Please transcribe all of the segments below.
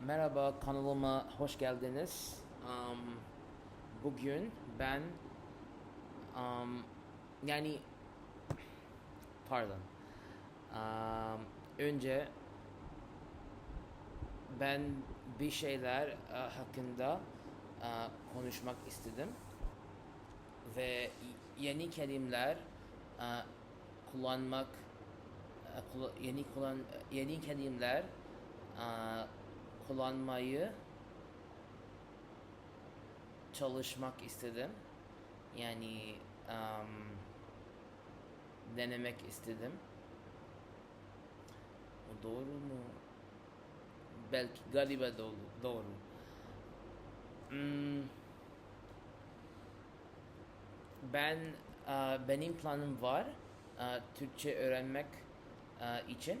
Merhaba kanalıma hoş geldiniz. Am, bugün ben am, yani pardon. Am, önce ben bir şeyler e, hakkında e, konuşmak istedim ve yeni kelimeler e, kullanmak kula- yeni kullan yeni kelimeler e, kullanmayı çalışmak istedim. Yani em, denemek istedim. O doğru mu? Belki galiba doğru. doğru. Hmm, ben e, benim planım var e, Türkçe öğrenmek e, için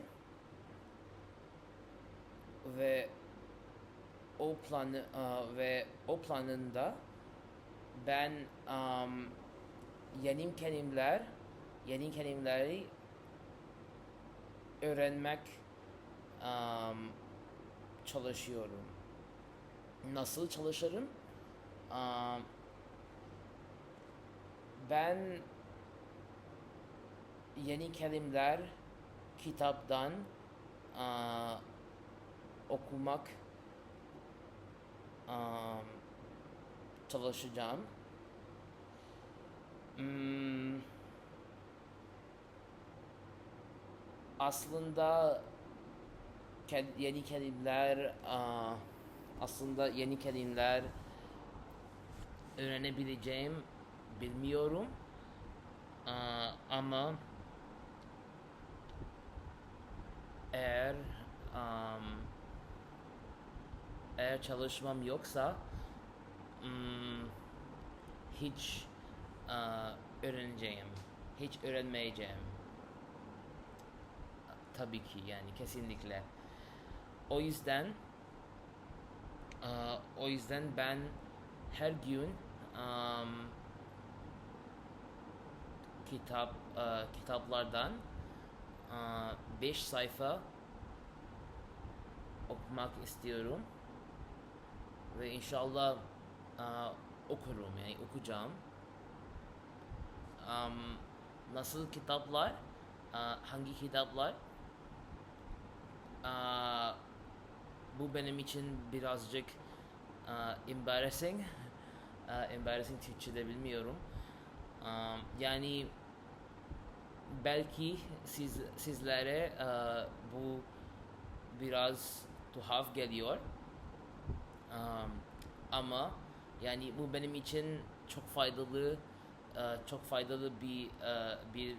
ve o planı e, ve o planında ben um, yeni kelimeler yeni kelimeleri öğrenmek um, çalışıyorum. Nasıl çalışırım? Um, ben yeni kelimeler kitaptan uh, okumak um, çalışacağım. Hmm, aslında yeni kelimeler aa, aslında yeni kelimeler öğrenebileceğim bilmiyorum. Aa, ama eğer um, eğer çalışmam yoksa hmm, hiç aa, öğreneceğim. Hiç öğrenmeyeceğim. Tabii ki yani kesinlikle. O yüzden aa, o yüzden ben her gün am, kitap aa, kitaplardan 5 sayfa okumak istiyorum ve inşallah aa, okurum yani okuyacağım. Am, nasıl kitaplar? Aa, hangi kitaplar? Aa, bu benim için birazcık aa, embarrassing. Aa, embarrassing Türkçe'de bilmiyorum. Am, yani belki siz sizlere aa, bu biraz tuhaf geliyor. Um, ama yani bu benim için çok faydalı e, çok faydalı bir e, bir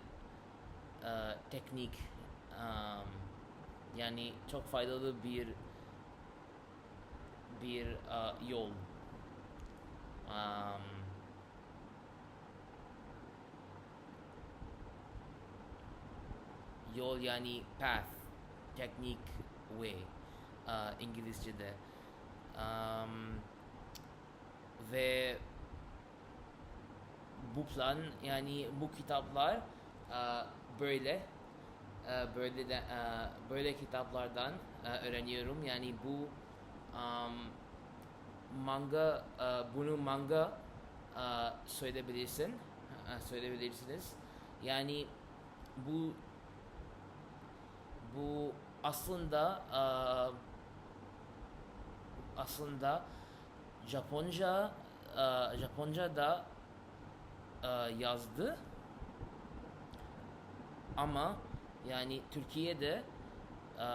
e, teknik. Um, yani çok faydalı bir bir e, yol. Um, yol yani path teknik way e, İngilizce'de um, ve bu plan yani bu kitaplar e, böyle e, böyle de e, böyle kitaplardan e, öğreniyorum. Yani bu um, manga e, bunu manga e, söyleyebilirsin e, söyleyebilirsiniz. Yani bu bu aslında e, aslında Japonca e, Japonca da e, yazdı. Ama yani Türkiye'de e,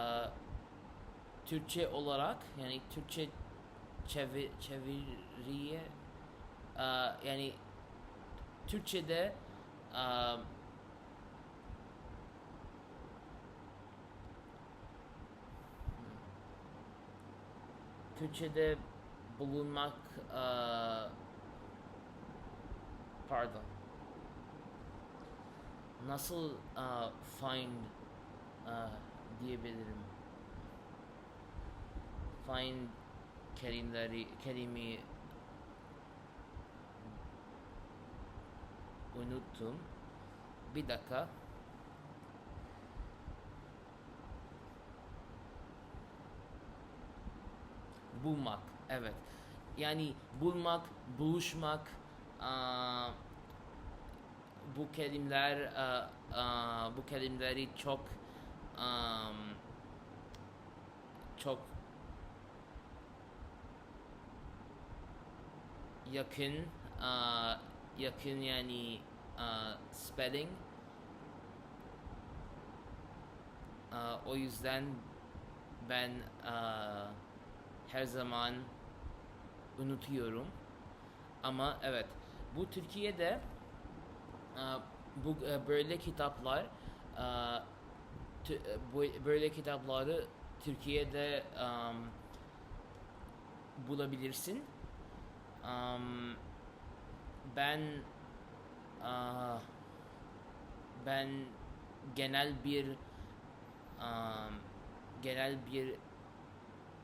Türkçe olarak yani Türkçe çevir, çeviriye e, yani Türkçe'de e, Türkçe'de bulunmak e, pardon. Nasıl e, find e, diyebilirim? Find kelimeleri kelimeyi unuttum. Bir dakika bulmak. Evet. Yani bulmak, buluşmak, aa, bu kelimeler, aa, aa, bu kelimeleri çok am, çok yakın, aa, yakın yani aa, spelling. Aa, o yüzden ben aa, her zaman unutuyorum. Ama evet, bu Türkiye'de bu böyle kitaplar böyle kitapları Türkiye'de am, bulabilirsin. Am, ben aa, ben genel bir am, genel bir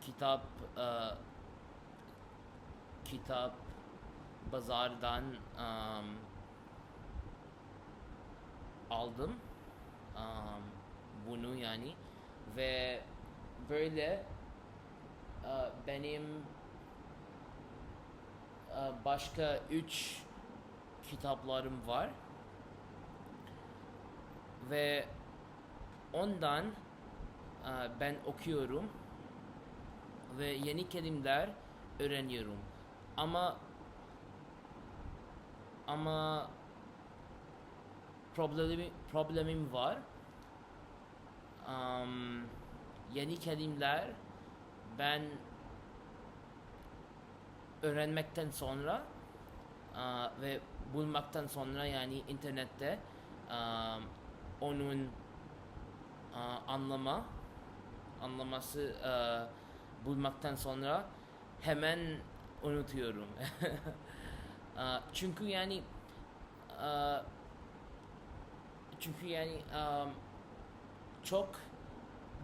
kitap aa, kitap pazardan am, aldım. Am, bunu yani. Ve böyle aa, benim aa, başka üç kitaplarım var. Ve ondan aa, ben okuyorum ve yeni kelimeler öğreniyorum ama ama problemi, problemim var. Am, yeni kelimeler ben öğrenmekten sonra aa, ve bulmaktan sonra yani internette am, onun aa, anlama anlaması aa, bulmaktan sonra hemen unutuyorum. Çünkü yani çünkü yani çok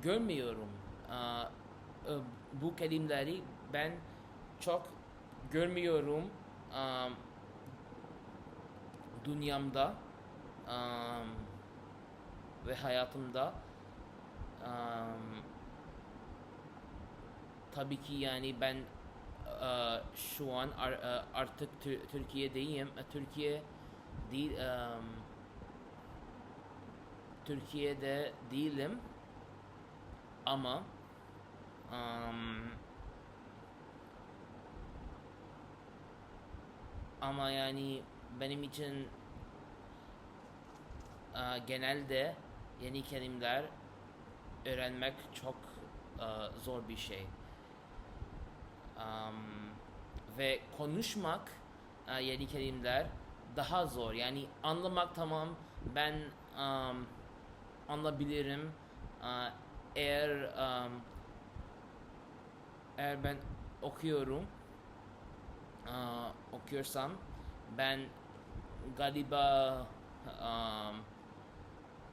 görmüyorum. E, bu kelimeleri ben çok görmüyorum am, dünyamda am, ve hayatımda. Am, tabii ki yani ben e, şu an ar- e, artık Tür- Türkiye'deyim. E, Türkiye değil em, Türkiye'de değilim ama em, ama yani benim için e, genelde yeni kelimeler öğrenmek çok e, zor bir şey. Ve konuşmak e, yeni kelimeler daha zor. Yani anlamak tamam ben am, anlayabilirim. E, eğer am, eğer ben okuyorum e, okuyorsam ben galiba am,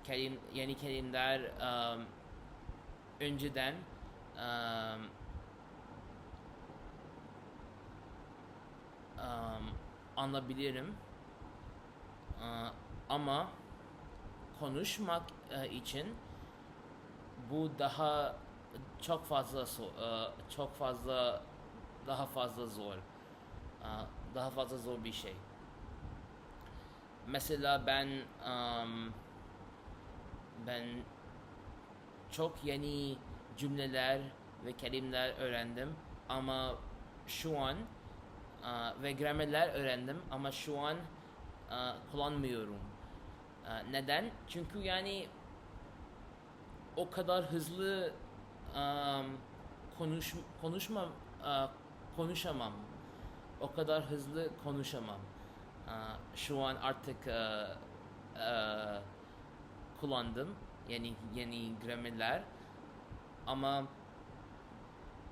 kelim, yeni kelimeler am, önceden am, um, anlayabilirim. Uh, ama konuşmak uh, için bu daha çok fazla so- uh, çok fazla daha fazla zor. Uh, daha fazla zor bir şey. Mesela ben um, ben çok yeni cümleler ve kelimeler öğrendim ama şu an ve gramerler öğrendim ama şu an kullanmıyorum. Neden? Çünkü yani o kadar hızlı konuş konuşmam aa, konuşamam. O kadar hızlı konuşamam. Şu an artık kullandım yeni yeni gramerler ama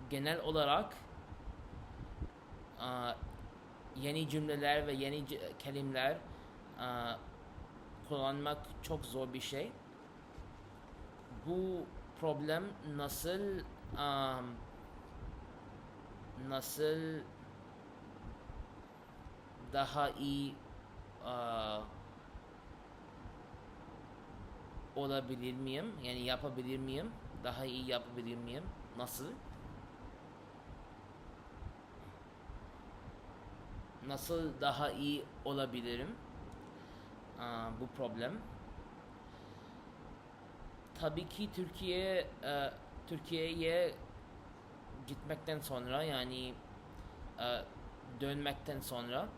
genel olarak yeni cümleler ve yeni kelimeler kullanmak çok zor bir şey. Bu problem nasıl nasıl daha iyi aa, olabilir miyim? Yani yapabilir miyim? Daha iyi yapabilir miyim? Nasıl? Nasıl daha iyi olabilirim? Bu problem. Tabii ki Türkiye e, Türkiye'ye gitmekten sonra yani e, dönmekten sonra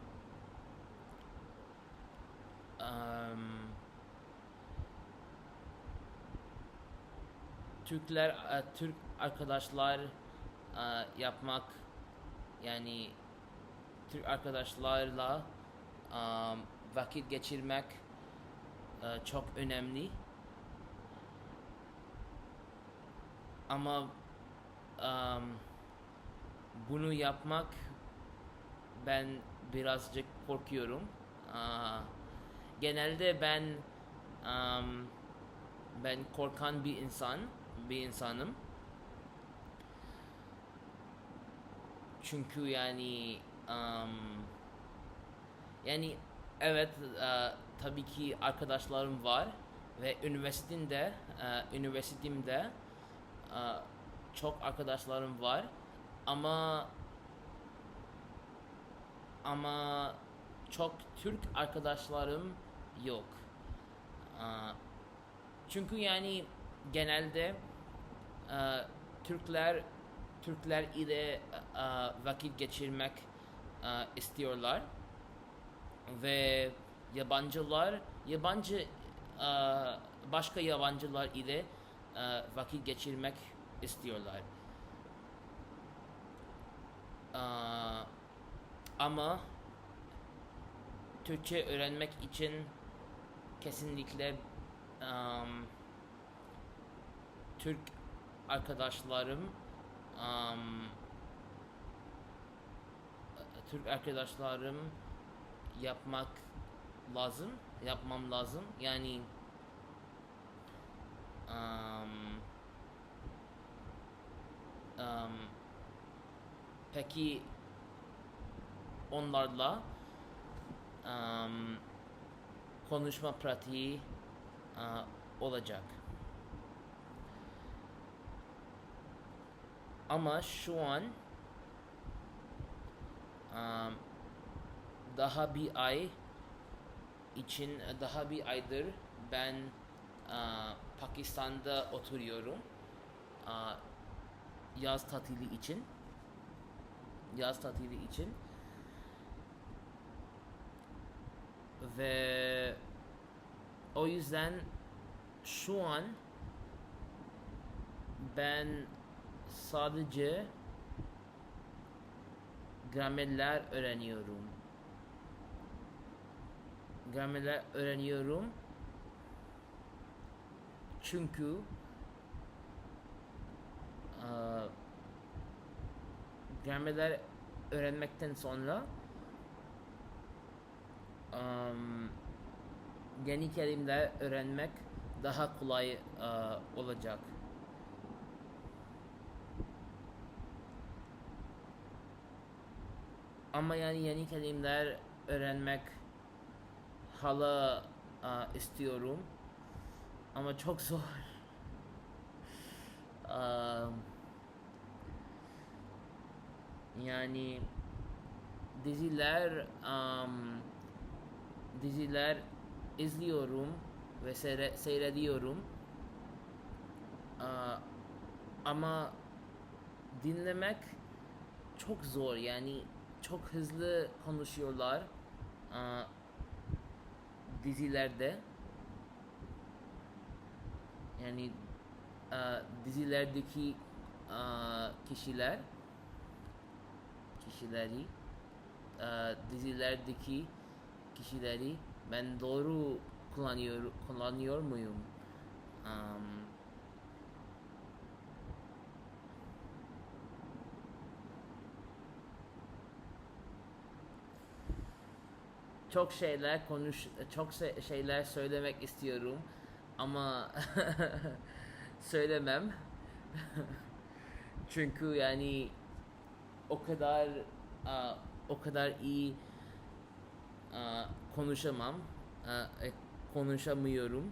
Türkler e, Türk arkadaşlar yapmak yani Türk arkadaşlarla em, vakit geçirmek e, çok önemli. Ama em, bunu yapmak ben birazcık korkuyorum. Aa, genelde ben em, ben korkan bir insan, bir insanım. Çünkü yani em, yani evet e, tabii ki arkadaşlarım var ve üniversitemde e, üniversitemde e, çok arkadaşlarım var ama ama çok Türk arkadaşlarım yok. Aa, Çünkü yani genelde e, Türkler Türkler ile e, vakit geçirmek e, istiyorlar ve yabancılar yabancı e, başka yabancılar ile e, vakit geçirmek istiyorlar. Ama Türkçe öğrenmek için kesinlikle um, Türk arkadaşlarım um, Türk arkadaşlarım yapmak lazım, yapmam lazım. Yani um, um, peki onlarla um, konuşma pratiği uh, olacak. Ama şu an daha bir ay için daha bir aydır ben Pakistan'da oturuyorum. Yaz tatili için. Yaz tatili için. Ve o yüzden şu an ben sadece gramerler öğreniyorum. Gramerler öğreniyorum. Çünkü eee, gramerler öğrenmekten sonra um, yeni kelimeler öğrenmek daha kolay uh, olacak. Ama yani yeni kelimeler öğrenmek hala uh, istiyorum. Ama çok zor. Um, yani diziler um, diziler izliyorum ve seyre, seyrediyorum. Aa, ama dinlemek çok zor yani çok hızlı konuşuyorlar aa, dizilerde. Yani aa, dizilerdeki aa, kişiler kişileri aa, dizilerdeki kişileri ben doğru kullanıyor kullanıyor muyum? Um, çok şeyler konuş çok se- şeyler söylemek istiyorum ama söylemem. Çünkü yani o kadar o kadar iyi konuşamam. E, konuşamıyorum.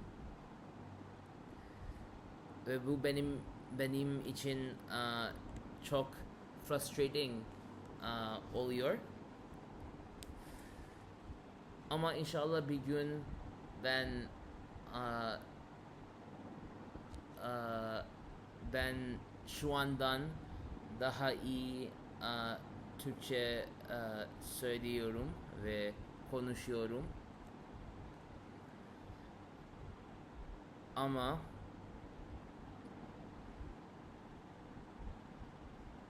Ve bu benim benim için çok frustrating oluyor. Ama inşallah bir gün ben aa, aa, ben şu andan daha iyi aa, Türkçe aa, söylüyorum ve konuşuyorum. Ama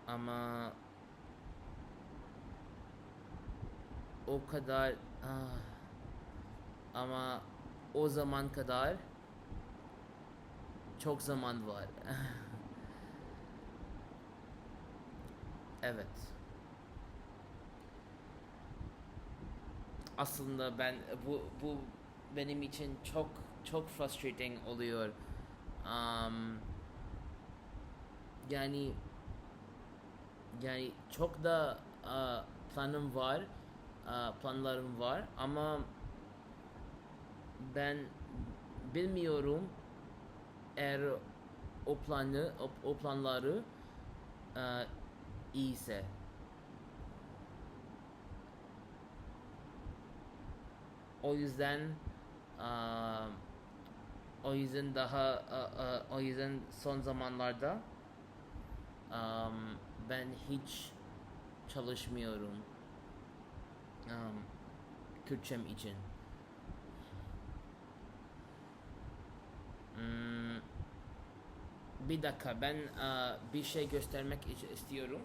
ama o kadar ah, ama o zaman kadar çok zaman var. evet. Aslında ben bu bu benim için çok çok frustrating oluyor. Um, yani yani çok da uh, planım var, planlarım var ama ben bilmiyorum eğer o planı, o, o planları uh, iyiyse. O yüzden uh, o yüzden daha uh, uh, o yüzden son zamanlarda um, ben hiç çalışmıyorum um, Türkçem için. Hmm, bir dakika ben uh, bir şey göstermek istiyorum.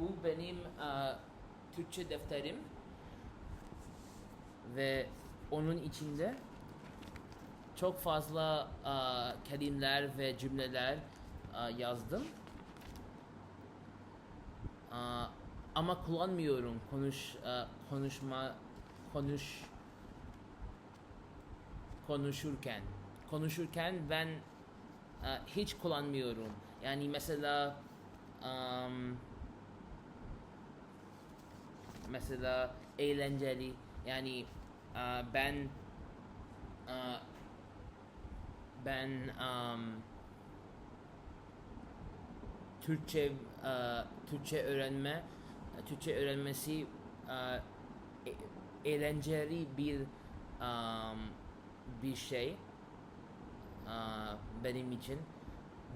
Bu benim uh, Türkçe defterim ve onun içinde çok fazla uh, kelimeler ve cümleler uh, yazdım. Uh, ama kullanmıyorum konuş uh, konuşma konuş konuşurken konuşurken ben uh, hiç kullanmıyorum. Yani mesela um, mesela eğlenceli yani uh, ben uh, ben um, Türkçe uh, Türkçe öğrenme Türkçe öğrenmesi uh, e- eğlenceli bir um, bir şey uh, benim için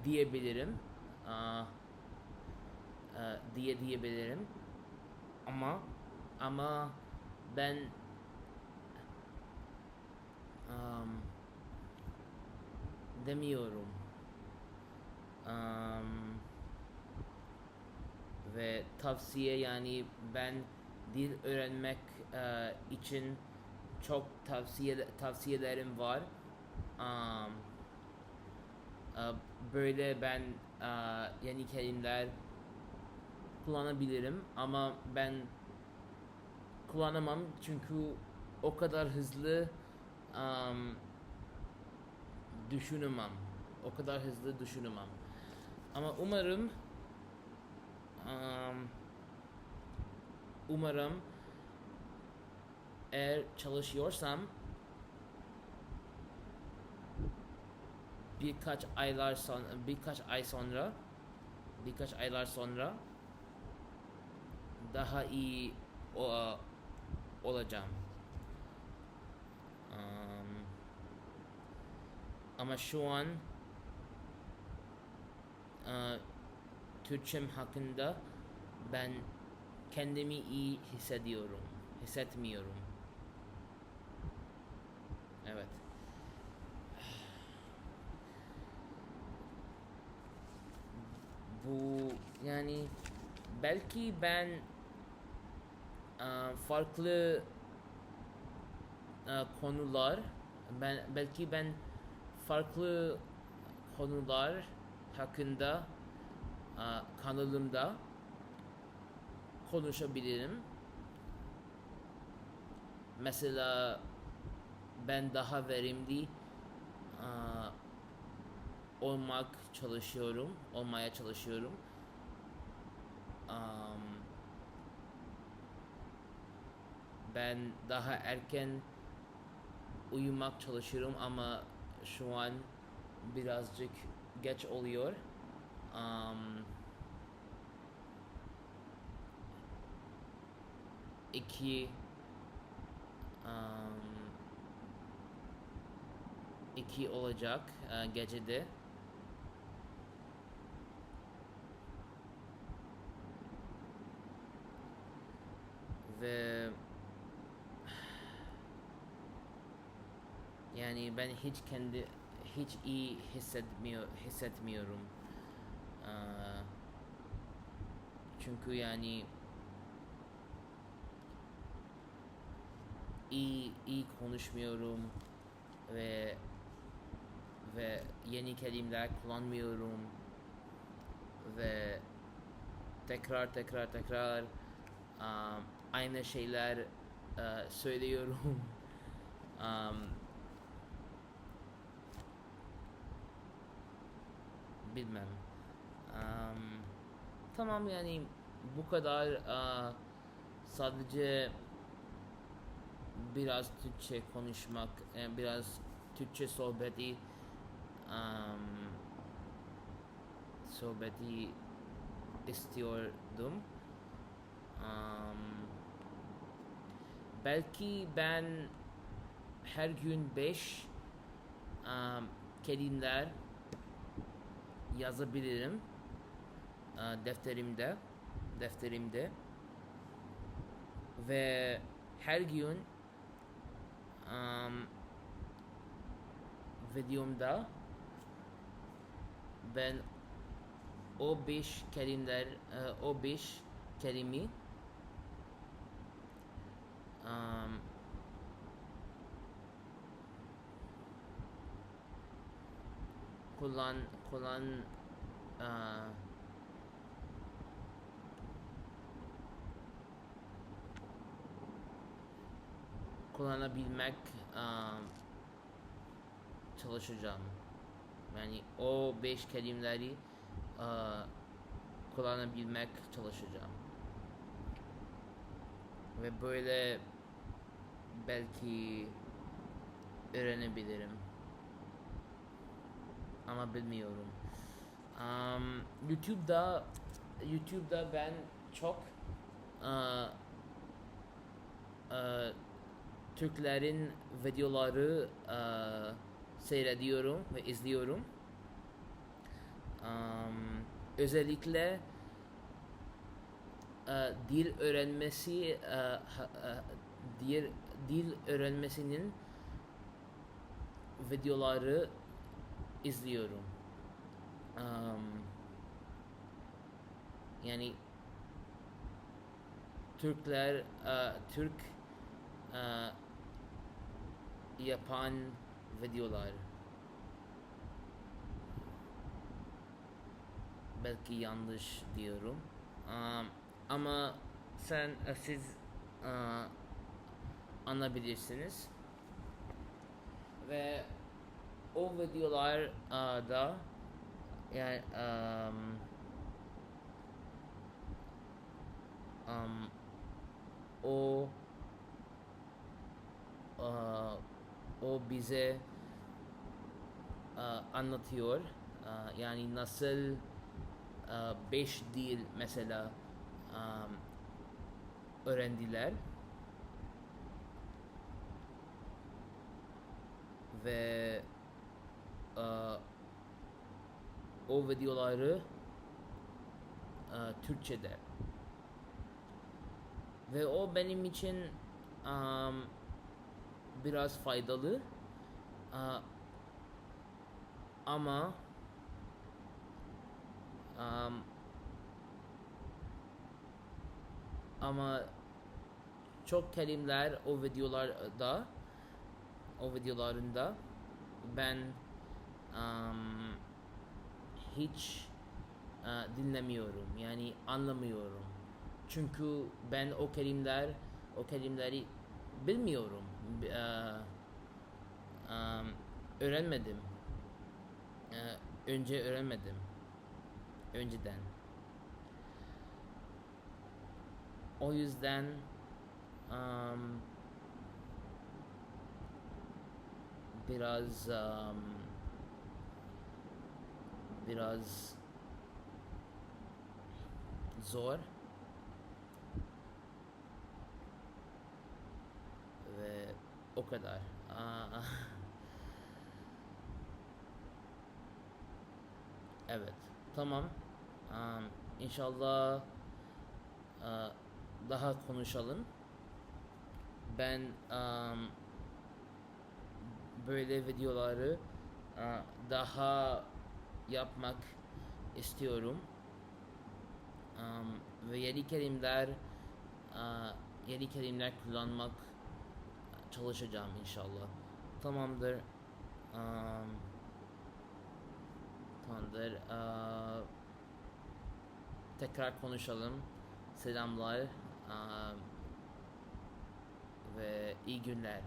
diyebilirim. Uh, uh, diye diyebilirim. Ama ama ben um, demiyorum. Um, ve tavsiye yani ben dil öğrenmek uh, için çok tavsiye tavsiyelerim var. Um, uh, böyle ben uh, yeni kelimeler kullanabilirim ama ben kullanamam çünkü o kadar hızlı um, düşünemem. O kadar hızlı düşünemem. Ama umarım um, umarım eğer çalışıyorsam birkaç aylar sonra birkaç ay sonra birkaç aylar sonra daha iyi o, olacağım. Um, ama şu an uh, Türkçem hakkında ben kendimi iyi hissediyorum. Hissetmiyorum. Evet. Bu yani belki ben uh, farklı uh, konular ben belki ben farklı konular hakkında uh, kanalımda konuşabilirim. Mesela ben daha verimli uh, olmak çalışıyorum, olmaya çalışıyorum. Um, ben daha erken uyumak çalışıyorum ama şu an birazcık geç oluyor. Um, iki um, iki olacak e, gecede. Ve yani ben hiç kendi hiç iyi hissetmiyor hissetmiyorum. Ee, çünkü yani iyi iyi konuşmuyorum ve ve yeni kelimeler kullanmıyorum ve tekrar tekrar tekrar um, aynı şeyler uh, söylüyorum. um, bilmem. Um, tamam yani bu kadar uh, sadece biraz Türkçe konuşmak, e, biraz Türkçe sohbeti um, sohbeti istiyordum. Um, belki ben her gün beş um, kelimeler yazabilirim. Uh, defterimde defterimde. Ve her gün um, videomda ben o beş kelimeler uh, o beş kelime kullan kullan uh, kullanabilmek um, çalışacağım. Yani o beş kelimeleri uh, kullanabilmek çalışacağım. Ve böyle belki öğrenebilirim. Ama bilmiyorum. Um, YouTube'da YouTube'da ben çok uh, uh, Türklerin videoları uh, seyrediyorum ve izliyorum. Um, özellikle uh, dil öğrenmesi uh, uh, dil, dil öğrenmesinin videoları izliyorum. Um, yani Türkler uh, Türk uh, yapan videolar. Belki yanlış diyorum. Um, ama sen siz uh, anlayabilirsiniz ve o videolar da. Yani um, um, o uh, o bize uh, anlatıyor. Uh, yani nasıl uh, beş dil mesela um, öğrendiler. Ve o videoları uh, Türkçe'de. Ve o benim için um, biraz faydalı. Uh, ama um, ama çok kelimeler o videolarda o videolarında ben um, hiç uh, dinlemiyorum. Yani anlamıyorum. Çünkü ben o kelimeler o kelimeleri bilmiyorum. Uh, um, öğrenmedim. Uh, önce öğrenmedim. Önceden. O yüzden um, biraz um, biraz zor ve o kadar. Aa, evet, tamam. Um, inşallah uh, daha konuşalım. Ben um, böyle videoları uh, daha yapmak istiyorum. Um, ve yeni kelimler uh, yeni kelimler kullanmak çalışacağım inşallah. Tamamdır. Um, tamamdır. Uh, tekrar konuşalım. Selamlar. Um, ve iyi günler.